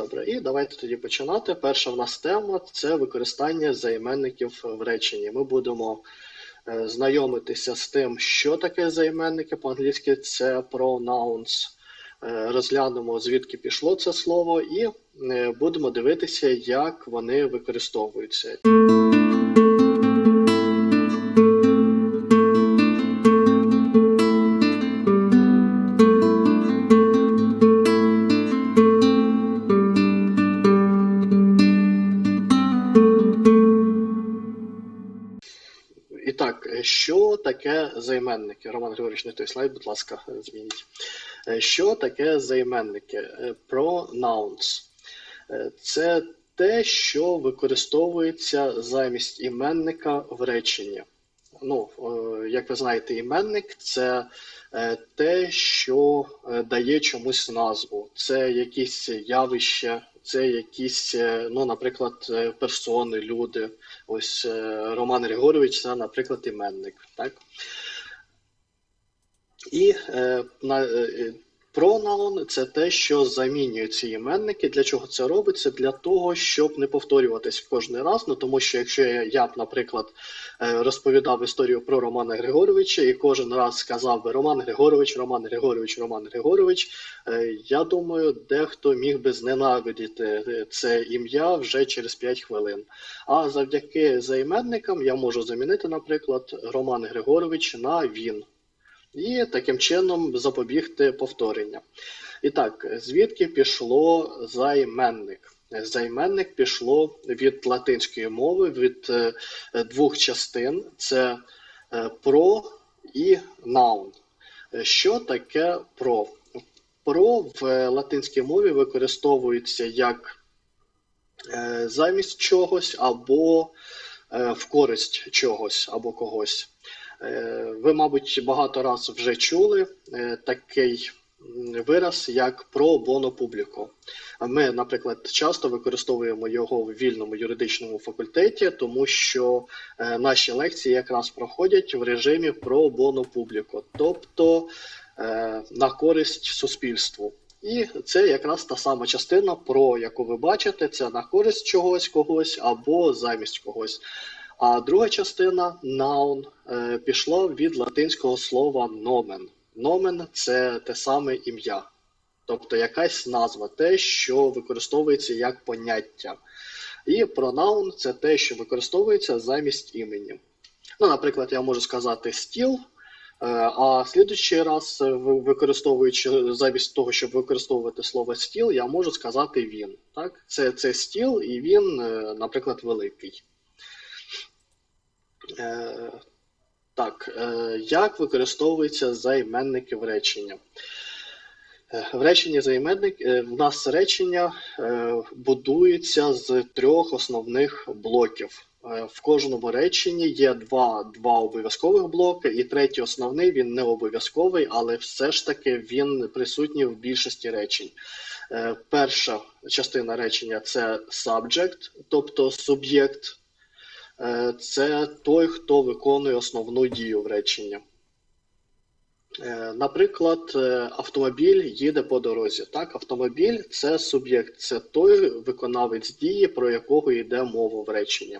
Добре, і давайте тоді починати. Перша в нас тема це використання займенників в реченні. Ми будемо е, знайомитися з тим, що таке займенники. По-англійськи це pronouns. Е, Розглянемо, звідки пішло це слово, і е, будемо дивитися, як вони використовуються. Так, що таке займенники? Роман Григорович, не той слайд, будь ласка, змініть. Е, Що таке займенники? Е, Pronouns. Е, Це те, що використовується замість іменника в реченні. Ну, як ви знаєте, іменник це те, що дає чомусь назву. Це якісь явища, це якісь, е, ну, наприклад, е, персони, люди. Ось е, Роман Григорович це, наприклад, іменник. Так? І на, пронаун це те, що замінює ці іменники. Для чого це робиться? Для того, щоб не повторюватись кожен раз. Ну тому що якщо я, б, наприклад, е, розповідав історію про Романа Григоровича і кожен раз сказав би Роман Григорович, Роман Григорович, Роман Григорович, е, я думаю, дехто міг би зненавидіти е, це ім'я вже через 5 хвилин. А завдяки займенникам я можу замінити, наприклад, Роман Григорович на він. І таким чином запобігти повторення. І так, звідки пішло займенник? Займенник пішло від латинської мови, від е, двох частин: це е, про і наун. Що таке про? Про в латинській мові використовується як е, замість чогось або в користь чогось або когось. Е, Ви, мабуть, багато раз вже чули е, такий вираз, як про боно публіко. Ми, наприклад, часто використовуємо його в вільному юридичному факультеті, тому що е, наші лекції якраз проходять в режимі про боно публіко, тобто на користь суспільству. І це якраз та сама частина, про яку ви бачите, це на користь чогось когось або замість когось. А друга частина noun е, пішла від латинського слова nomen. Nomen – це те саме ім'я, тобто якась назва, те, що використовується як поняття. І pronoun – це те, що використовується замість імені. Ну, наприклад, я можу сказати стіл, е, а слідуючий раз, е, використовуючи замість того, щоб використовувати слово стіл, я можу сказати він. Так? Це, це стіл, і він, наприклад, великий. Е, так, е, як використовуються займенники в реченні? Е, В реченні займенник в нас речення будується з трьох основних блоків. В кожному реченні є два, два обов'язкових блоки, і третій основний він не обов'язковий, але все ж таки він присутній в більшості речень. Перша частина речення це subject, тобто суб'єкт. Е, Це той, хто виконує основну дію в реченні. Е, Наприклад, е, автомобіль їде по дорозі. Так, автомобіль це суб'єкт, це той виконавець дії, про якого йде мова в реченні.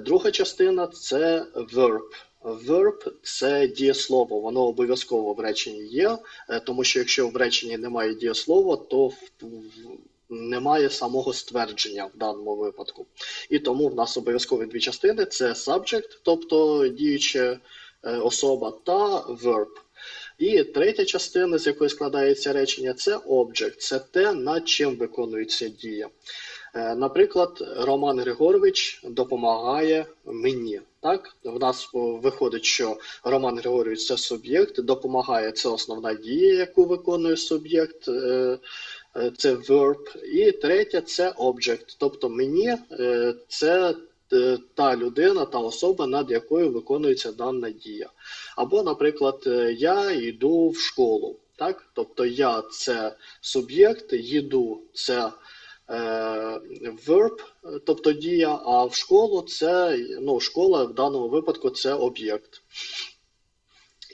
Друга частина це verb. Verb – це дієслово, воно обов'язково в реченні є, тому що якщо в реченні немає дієслова, то в- немає самого ствердження в даному випадку. І тому в нас обов'язкові дві частини: це subject, тобто діюча е, особа, та verb. І третя частина, з якої складається речення, це object, це те, над чим виконується дія. Е, Наприклад, Роман Григорович допомагає мені. Так, в нас виходить, що Роман Григорович це суб'єкт, допомагає це основна дія, яку виконує суб'єкт. Е, Це verb. І третє це object. Тобто мені е, це е, та людина, та особа, над якою виконується дана дія. Або, наприклад, я йду в школу. Так? Тобто я це суб'єкт, їду це е, verb, тобто дія, а в школу це ну, школа в даному випадку це об'єкт.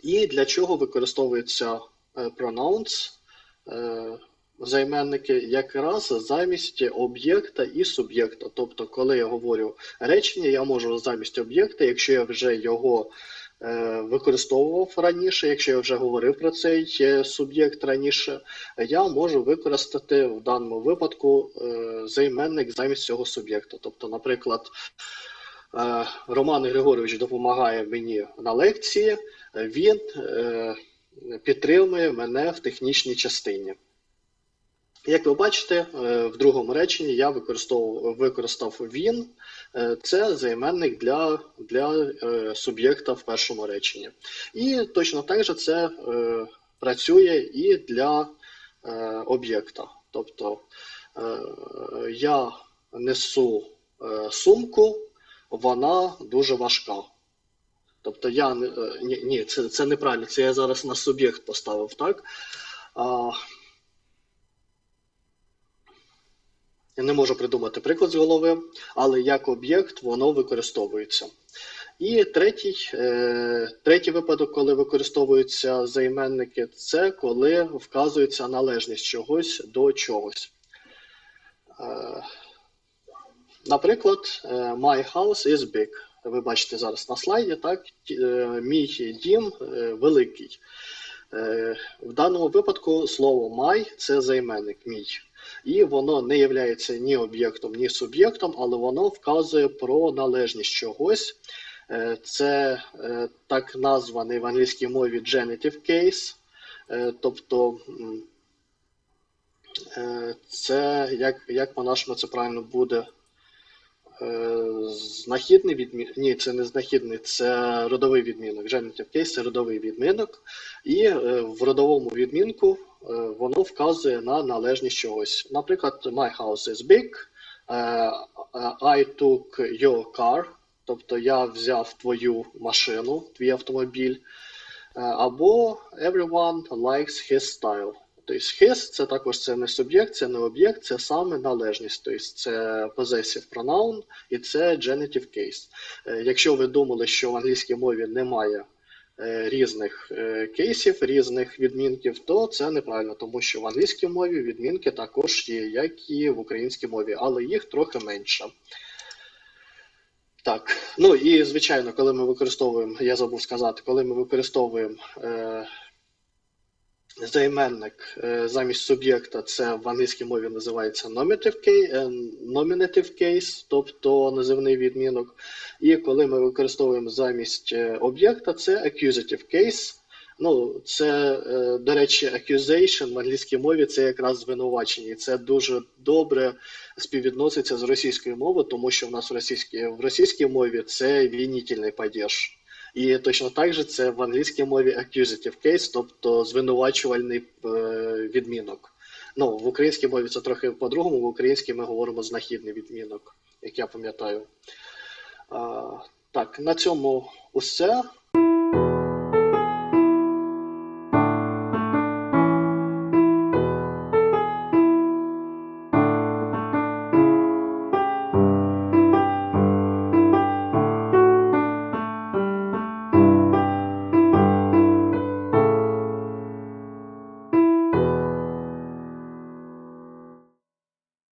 І для чого використовується pronouns? Займенники якраз замість об'єкта і суб'єкта. Тобто, коли я говорю речення, я можу замість об'єкта, якщо я вже його е, використовував раніше, якщо я вже говорив про цей е, суб'єкт раніше, я можу використати в даному випадку е, займенник замість цього суб'єкта. Тобто, наприклад, е, Роман Григорович допомагає мені на лекції, він е, підтримує мене в технічній частині. Як ви бачите, е, в другому реченні я використовував, використав він. Е, Це займенник для, для е, суб'єкта в першому реченні. І точно так же це працює і для об'єкта. Тобто я несу сумку, вона дуже важка. Тобто я ні, ні це, це неправильно, це я зараз на суб'єкт поставив, так? А, я не можу придумати приклад з голови, але як об'єкт воно використовується. І третій, е, третій випадок, коли використовуються займенники, це коли вказується належність чогось до чогось. Е, наприклад, е, My house is big. Ви бачите зараз на слайді, так? Мій дім великий. В даному випадку слово my це займенник мій. І воно не є ні об'єктом, ні суб'єктом, але воно вказує про належність чогось. Е, Це е, так названий в англійській мові genitive case. Е, Тобто це як, як по-нашому це правильно буде? Знахідний відмінок. Ні, це не знахідний, це родовий відмінок. Genitive case це родовий відмінок. І в родовому відмінку воно вказує на належність чогось. Наприклад, my house is big, е, I took your car, тобто я взяв твою машину, твій автомобіль. Е, Або everyone likes his style. Тобто his це також це не суб'єкт, це не об'єкт, це саме належність. Тобто це possessive pronoun і це genitive case. Е, Якщо ви думали, що в англійській мові немає е, різних е, кейсів, різних відмінків, то це неправильно, тому що в англійській мові відмінки також є, як і в українській мові, але їх трохи менше. Так, ну і звичайно, коли ми використовуємо, я забув сказати, коли ми використовуємо е, займенник е, замість суб'єкта, це в англійській мові називається nominative case, е, nominative тобто називний відмінок. І коли ми використовуємо замість е, об'єкта, це accusative case. Ну, це, до речі, accusation в англійській мові це якраз звинувачення. І це дуже добре співвідноситься з російською мовою, тому що в нас в російській, в російській мові це винительний падеж. І точно так же це в англійській мові accusative case, тобто звинувачувальний е, відмінок. Ну, в українській мові це трохи по-другому, в українській ми говоримо знахідний відмінок, як я пам'ятаю. Так, на цьому усе.